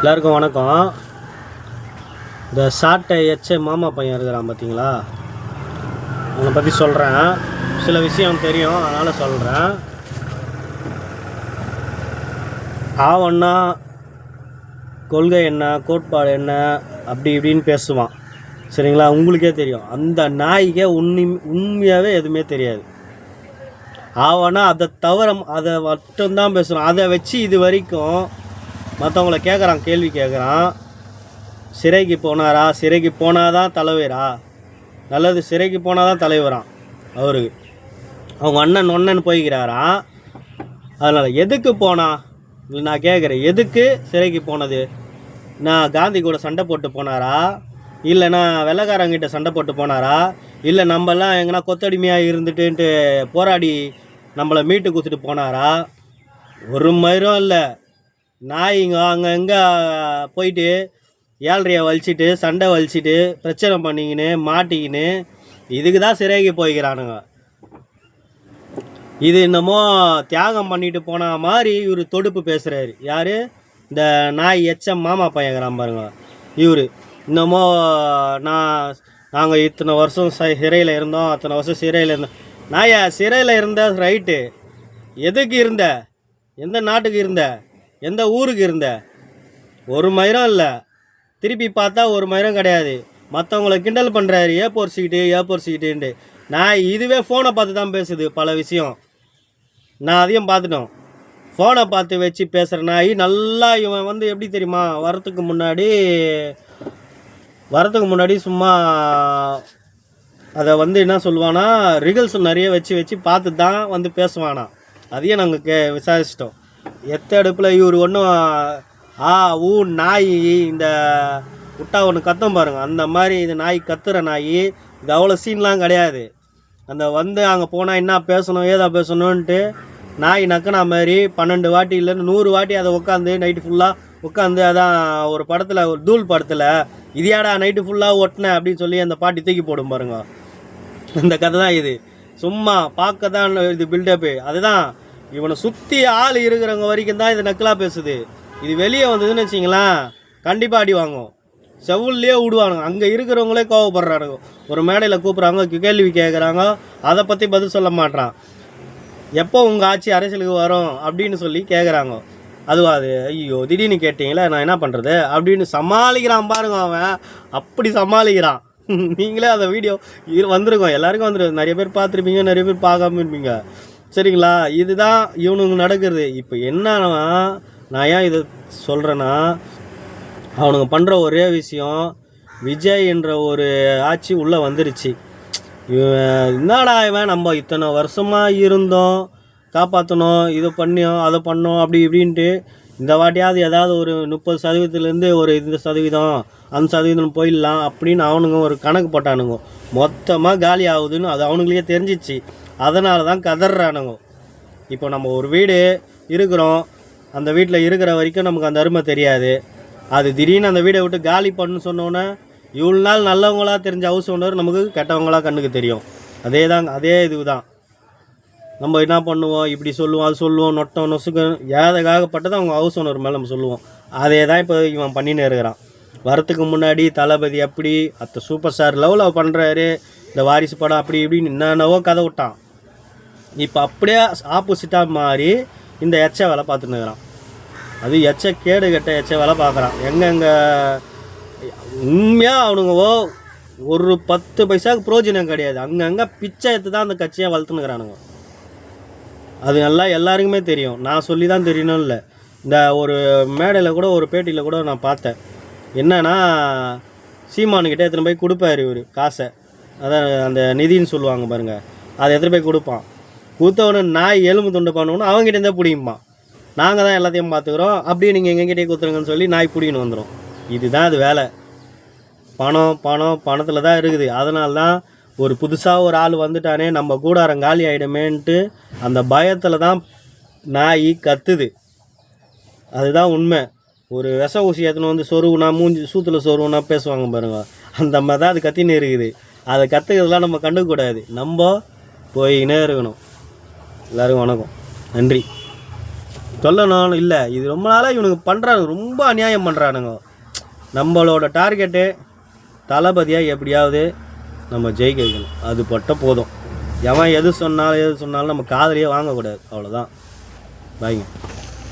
எல்லாருக்கும் வணக்கம். இந்த சாட்டை எச்ச மாமா பையன் இருக்கிறான் பார்த்தீங்களா அவனை பற்றி சொல்கிறேன் சில விஷயம் தெரியும் அதனால் சொல்கிறேன் ஆவன்னா கொள்கை என்ன கோட்பாடு என்ன அப்படி இப்படின்னு பேசுவான். சரிங்களா? உங்களுக்கே தெரியும். அந்த நாய்க்கே உண்மை உண்மையாகவே எதுவுமே தெரியாது. ஆவனா அதை தவிர அதை மட்டும்தான் பேசுகிறோம் அதை வச்சு இது வரைக்கும் மற்றவங்கள கேட்குறான் கேள்வி கேட்குறான் சிறைக்கு போனாரா? சிறைக்கு போனாதான் தலைவரா? நல்லது சிறைக்கு போனாதான் தலைவரான் அவருக்கு. அவங்க அண்ணன் ஒன்னன் போய்க்கிறாராம் அதனால் எதுக்கு போனா? இல்லை நான் கேட்குறேன் எதுக்கு சிறைக்கு போனது? நான் காந்தி கூட சண்டை போட்டு போனாரா? இல்லைனா வெள்ளக்காரங்கிட்ட சண்டை போட்டு போனாரா? இல்லை நம்மலாம் எங்கன்னா கொத்தடிமையாக இருந்துட்டுன்ட்டு போராடி நம்மளை மீட்டு கொடுத்துட்டு போனாரா? ஒரு மயிரும் இல்லை. நாய்ங்க அங்கே எங்கே போயிட்டு ஏழ்றையை வலிச்சிட்டு சண்டை வலிச்சிட்டு பிரச்சனை பண்ணிக்கின்னு மாட்டிக்கின்னு இதுக்கு தான் சிறைக்கு போய்க்கிறானுங்க. இது என்னமோ தியாகம் பண்ணிட்டு போன மாதிரி இவர் தொடுப்பு பேசுகிறாரு யார்? இந்த நாய் எச்சம் மாமா பையங்கிறான் பாருங்க. இவர். இன்னமோ நான் நாங்கள் இத்தனை வருஷம் ச சிறையில் இருந்தோம். அத்தனை வருஷம் சிறையில் இருந்தோம். நாயா சிறையில் இருந்த ரைட்டு எதுக்கு இருந்த? எந்த நாட்டுக்கு இருந்த? எந்த ஊருக்கு இருந்த? ஒரு மயிரம் இல்லை. திருப்பி பார்த்தா ஒரு மயிரம் கிடையாது. மற்றவங்கள கிண்டல் பண்ணுறாரு ஏ போர் சீட்டு ஏ போர் சீட்டுன்ட்டு. நான் இதுவே ஃபோனை பார்த்து தான் பேசுது பல விஷயம். நான் அதையும் பார்த்துட்டோம். ஃபோனை பார்த்து வச்சு பேசுகிற நாய் நல்லா இவன் வந்து எப்படி தெரியுமா? வரத்துக்கு முன்னாடி வரத்துக்கு முன்னாடி சும்மா அதை வந்து என்ன சொல்லுவானா ரிகல்ஸ் நிறைய வச்சு வச்சு பார்த்து தான் வந்து பேசுவானா அதையும் நாங்கள் கே விசாரிச்சிட்டோம். எத்த அடுப்பில் இவர் ஒன்றும் ஆ ஊ நாய் இந்த விட்டா ஒன்று கத்தம் பாருங்கள் அந்த மாதிரி இது நாய் கத்துற நாய் இது அவ்வளோ சீன்லாம் கிடையாது. அந்த வந்து அங்கே போனால் என்ன பேசணும் ஏதா பேசணுன்ட்டு நாய் நக்கினா மாதிரி பன்னெண்டு வாட்டி இல்லைன்னு நூறு வாட்டி அதை உட்காந்து நைட்டு ஃபுல்லாக உட்காந்து அதான் ஒரு படத்தில் ஒரு தூள் படத்தில் இதையாடா நைட்டு ஃபுல்லாக ஒட்டினேன் அப்படின்னு சொல்லி அந்த பாட்டி தூக்கி போடும் பாருங்க. இந்த கதை தான் இது. சும்மா பார்க்க தான் இது பில்டப்பு அதுதான் இவனை சுற்றி ஆள் இருக்கிறவங்க வரைக்கும் தான் இது நக்கலாக பேசுது. இது வெளியே வந்ததுன்னு வச்சிங்களேன் கண்டிப்பாக அடி வாங்கும் செவுல்லையே விடுவானுங்க அங்கே இருக்கிறவங்களே கோவப்படுறானுங்க. ஒரு மேடையில் கூப்பிட்றாங்க கேள்வி கேட்குறாங்க அதை பற்றி பதில் சொல்ல மாட்றான். எப்போ உங்கள் ஆட்சி அரசியலுக்கு வரும் அப்படின்னு சொல்லி கேட்குறாங்க அதுவா அது? ஐயோ திடீர்னு கேட்டிங்களா நான் என்ன பண்ணுறது அப்படின்னு சமாளிக்கிறான் பாருங்க அவன். அப்படி சமாளிக்கிறான். நீங்களே அந்த வீடியோ இரு வந்திருக்கோம் எல்லாருக்கும் வந்துருக்கோம் நிறைய பேர் பார்த்துருப்பீங்க நிறைய பேர் பார்க்காம இருப்பீங்க. சரிங்களா? இதுதான் இவனுங்க நடக்கிறது. இப்போ என்னன்னா நான் ஏன் இதை சொல்கிறேன்னா அவனுங்க பண்ணுற ஒரே விஷயம் விஜய் என்ற ஒரு ஆட்சி உள்ளே வந்துருச்சு. என்னடா இவன்? நம்ம இத்தனை வருஷமாக இருந்தோம் காப்பாற்றணும் இதை பண்ணியும் அதை பண்ணோம் அப்படி இப்படின்ட்டு இந்த வாட்டியாவது ஏதாவது ஒரு முப்பது சதவீதத்துலேருந்து ஒரு இந்த சதவீதம் அந்த சதவீதம் போயிடலாம் அப்படின்னு அவனுங்க ஒரு கணக்கு போட்டானுங்க. மொத்தமாக காலி ஆகுதுன்னு அது அவனுங்களே தெரிஞ்சிச்சு. அதனால தான் கதறானுங்க இப்போ நம்ம ஒரு வீடு இருக்கிறோம். அந்த வீட்டில் இருக்கிற வரைக்கும் நமக்கு அந்த அருமை தெரியாது. அது திடீர்னு அந்த வீடை விட்டு காலி பண்ணு சொன்னோன்னே இவ்வளோ நாள் நல்லவங்களாக தெரிஞ்ச ஹவுஸ் ஓனர் நமக்கு கெட்டவங்களாக கண்ணுக்கு தெரியும். அதே தான் அதே இதுதான். நம்ம என்ன பண்ணுவோம்? இப்படி சொல்லுவோம் அது சொல்லுவோம் நொட்டம் நொசுக்கம் ஏதகாகப்பட்டதை அவங்க ஹவுஸ் ஓனர் மேலே நம்ம சொல்லுவோம். அதே தான் இப்போ இவன் பண்ணின்னு இருக்கிறான். வரத்துக்கு முன்னாடி தளபதி அப்படி அத்த சூப்பர் ஸ்டார் லெவலில் பண்ணுறாரு இந்த வாரிசு படம் அப்படி இப்படின்னு என்னென்னவோ கதை விட்டான். இப்போ அப்படியே ஆப்போசிட்டாக மாறி இந்த எச்ச வேலை பார்த்துன்னு இருக்கிறான். அது எச்ச கேடு கெட்ட எச்ச வேலை பார்க்குறான். எங்கெங்கே உண்மையாக அவனுங்கவோ ஒரு பத்து பைசாவுக்கு பிரயோஜனம் கிடையாது. அங்கங்கே பிச்சை எடுத்து தான் அந்த கட்சியை வளர்த்துனுக்குறானுங்க அது நல்லா எல்லாருக்குமே தெரியும். நான் சொல்லி தான் தெரியணும் இல்லை இந்த ஒரு மேடையில் கூட ஒரு பேட்டியில் கூட நான் பார்த்தேன். என்னன்னா சீமானுக்கிட்ட எடுத்துன்னு போய் கொடுப்பாரு இவர் காசை. அதான் அந்த நிதின்னு சொல்லுவாங்க பாருங்க. அதை எத்தனை போய் கொடுப்பான்? கொடுத்தவொடனே நாய் எலும்பு துண்டு பண்ணணும் அவங்ககிட்ட இருந்தால் பிடிக்குமா நாங்கள் தான் எல்லாத்தையும் பார்த்துக்குறோம் அப்படியே நீங்கள் எங்ககிட்டயே கொடுத்துருங்கன்னு சொல்லி நாய் பிடிக்கின்னு வந்துடும் இதுதான் அது வேலை. பணம் பணம் பணத்தில் தான் இருக்குது. அதனால தான் ஒரு புதுசாக ஒரு ஆள் வந்துட்டானே நம்ம கூடாரம் காலி ஆகிடுமேன்ட்டு அந்த பயத்தில் தான் நாய் கத்துது. அதுதான் உண்மை. ஒரு விஷ ஊசி ஏற்றணும் வந்து சொருவுனா மூஞ்சி சூத்தில் சொருவுனா பேசுவாங்க பாருங்க. அந்த மாதிரி தான் அது கத்தின்னு இருக்குது. அதை கற்றுக்கிறதுலாம் நம்ம கண்டுக்கூடாது நம்ம போயினே இருக்கணும். எல்லாருக்கும் வணக்கம். நன்றி. சொல்லணும் இல்லை. இது ரொம்ப நாளாக இவனுக்கு பண்ணுறானுங்க ரொம்ப அநியாயம் பண்ணுறானுங்க நம்மளோட டார்கெட்டு தளபதியாக எப்படியாவது நம்ம ஜெயிக்க வைக்கணும் அது பட்ட போதும். எவன் எது சொன்னாலும் எது சொன்னாலும் நம்ம காதலியே வாங்கக்கூடாது. அவ்வளோதான் பாய்ங்க